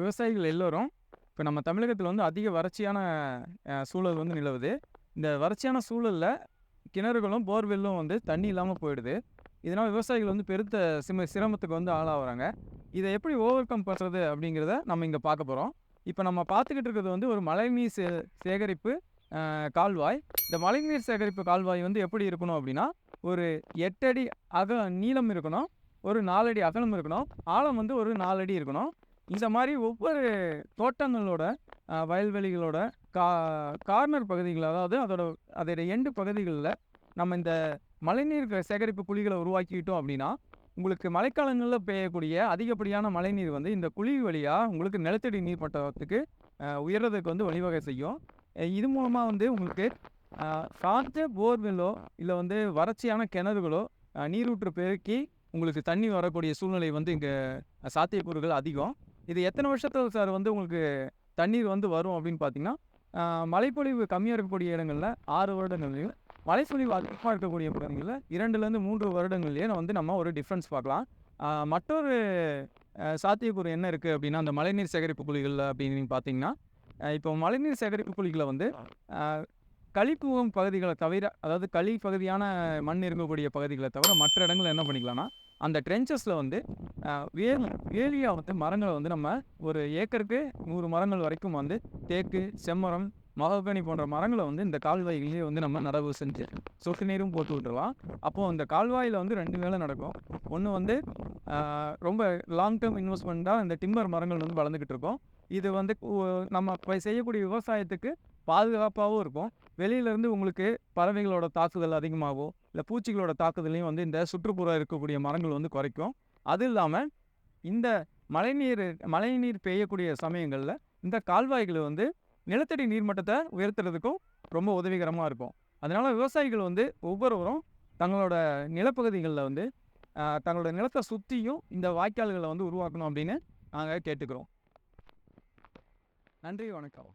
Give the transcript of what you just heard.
விவசாயிகள் எல்லோரும் இப்போ நம்ம தமிழகத்தில் வந்து அதிக வறட்சியான சூழல் வந்து நிலவுது. இந்த வறட்சியான சூழலில் கிணறுகளும் போர்வெல்லும் வந்து தண்ணி இல்லாமல் போயிடுது. இதனால் விவசாயிகள் வந்து பெருத்த சிம சிரமத்துக்கு வந்து ஆளாகிறாங்க இதை எப்படி ஓவர் கம் பண்ணுறது அப்படிங்கிறத நம்ம இங்கே பார்க்க போகிறோம் இப்போ நம்ம பார்த்துக்கிட்டு இருக்கிறது வந்து ஒரு மழைநீர் சே சேகரிப்பு கால்வாய். இந்த மழைநீர் சேகரிப்பு கால்வாய் வந்து எப்படி இருக்கணும் அப்படின்னா ஒரு எட்டடி அக நீளம் இருக்கணும் ஒரு நாலடி அகலம் இருக்கணும் ஆழம் வந்து ஒரு நாலடி இருக்கணும். இந்த மாதிரி ஒவ்வொரு தோட்டங்களோட வயல்வெளிகளோட கா கார்னர் பகுதிகள் அதாவது அதோட அதோட எண்டு பகுதிகளில் நம்ம இந்த மழைநீர் சேகரிப்பு குழிகளை உருவாக்கிக்கிட்டோம் அப்படின்னா உங்களுக்கு மழைக்காலங்களில் பெய்யக்கூடிய அதிகப்படியான மழைநீர் வந்து இந்த குழி வழியாக உங்களுக்கு நிலத்தடி நீர் பட்டத்துக்கு உயர்றதுக்கு வந்து வழிவகை செய்யும். இது மூலமாக வந்து உங்களுக்கு அஹ், போர்வெல்லோ இல்லை வந்து வறட்சியான கிணறுகளோ நீரூற்று பெருக்கி உங்களுக்கு தண்ணி வரக்கூடிய சூழ்நிலை வந்து இங்கே சாத்தியக்கூறுகள் அதிகம். இது எத்தனை வருஷத்தில் சார் வந்து உங்களுக்கு தண்ணீர் வந்து வரும் அப்படின்னு பார்த்தீங்கன்னா மலைப்பொழிவு மழைப்பொழிவு கம்மியாக இருக்கக்கூடிய இடங்களில் ஆறு வருடங்கள்லையும் மழைப்பொழிவு அதிகமாக இருக்கக்கூடிய இடங்களில் இரண்டுலேருந்து மூன்று வருடங்கள்லேயே வந்து நம்ம ஒரு டிஃப்ரென்ஸ் பார்க்கலாம். மற்றொரு சாத்தியக்கூறு என்ன இருக்குது அப்படின்னா அந்த மழைநீர் சேகரிப்பு குழிகள் அப்படின்னு பார்த்தீங்கன்னா இப்போ மழைநீர் சேகரிப்பு குழிகளை வந்து ஆஹ், பகுதிகளை தவிர அதாவது களி பகுதியான மண் இருக்கக்கூடிய பகுதிகளை தவிர மற்ற இடங்கள் என்ன பண்ணிக்கலாம்னா அந்த ட்ரென்ச்சஸில் வந்து வேல் வேலியாக வந்து மரங்களை வந்து நம்ம ஒரு ஏக்கருக்கு நூறு மரங்கள் வரைக்கும் வந்து தேக்கு செம்மரம் மகாகனி போன்ற மரங்களை வந்து இந்த கால்வாய்களிலே வந்து நம்ம நடவு செஞ்சு சொட்டு நீரும் போட்டு விட்டுருலாம் அப்போது அந்த கால்வாயில் வந்து ரெண்டு வேலை நடக்கும். ஒன்று வந்து ரொம்ப லாங் டேர்ம் இன்வெஸ்ட்மெண்ட்டாக இந்த டிம்பர் மரங்கள் வந்து வளர்ந்துக்கிட்டு இருக்கும். இது வந்து நம்ம இப்போ செய்யக்கூடிய விவசாயத்துக்கு பாதுகாப்பாகவும் இருக்கும். வெளியிலேருந்து உங்களுக்கு பறவைகளோட தாக்குதல் அதிகமாகவோ இல்லை பூச்சிகளோட தாக்குதலையும் வந்து இந்த சுற்றுப்புறம் இருக்கக்கூடிய மரங்கள் வந்து குறைக்கும். அது இல்லாமல் இந்த மழைநீர் மழைநீர் பெய்யக்கூடிய சமயங்களில் இந்த கால்வாய்கள் வந்து நிலத்தடி நீர்மட்டத்தை உயர்த்துறதுக்கும் ரொம்ப உதவிகரமாக இருக்கும். அதனால் விவசாயிகள் வந்து ஒவ்வொருவரும் தங்களோட நிலப்பகுதிகளில் வந்து தங்களோட நிலத்தை சுற்றியும் இந்த வாய்க்கால்களை வந்து உருவாக்கணும் அப்படின்னு நாங்கள் கேட்டுக்கிறோம். நன்றி வணக்கம்.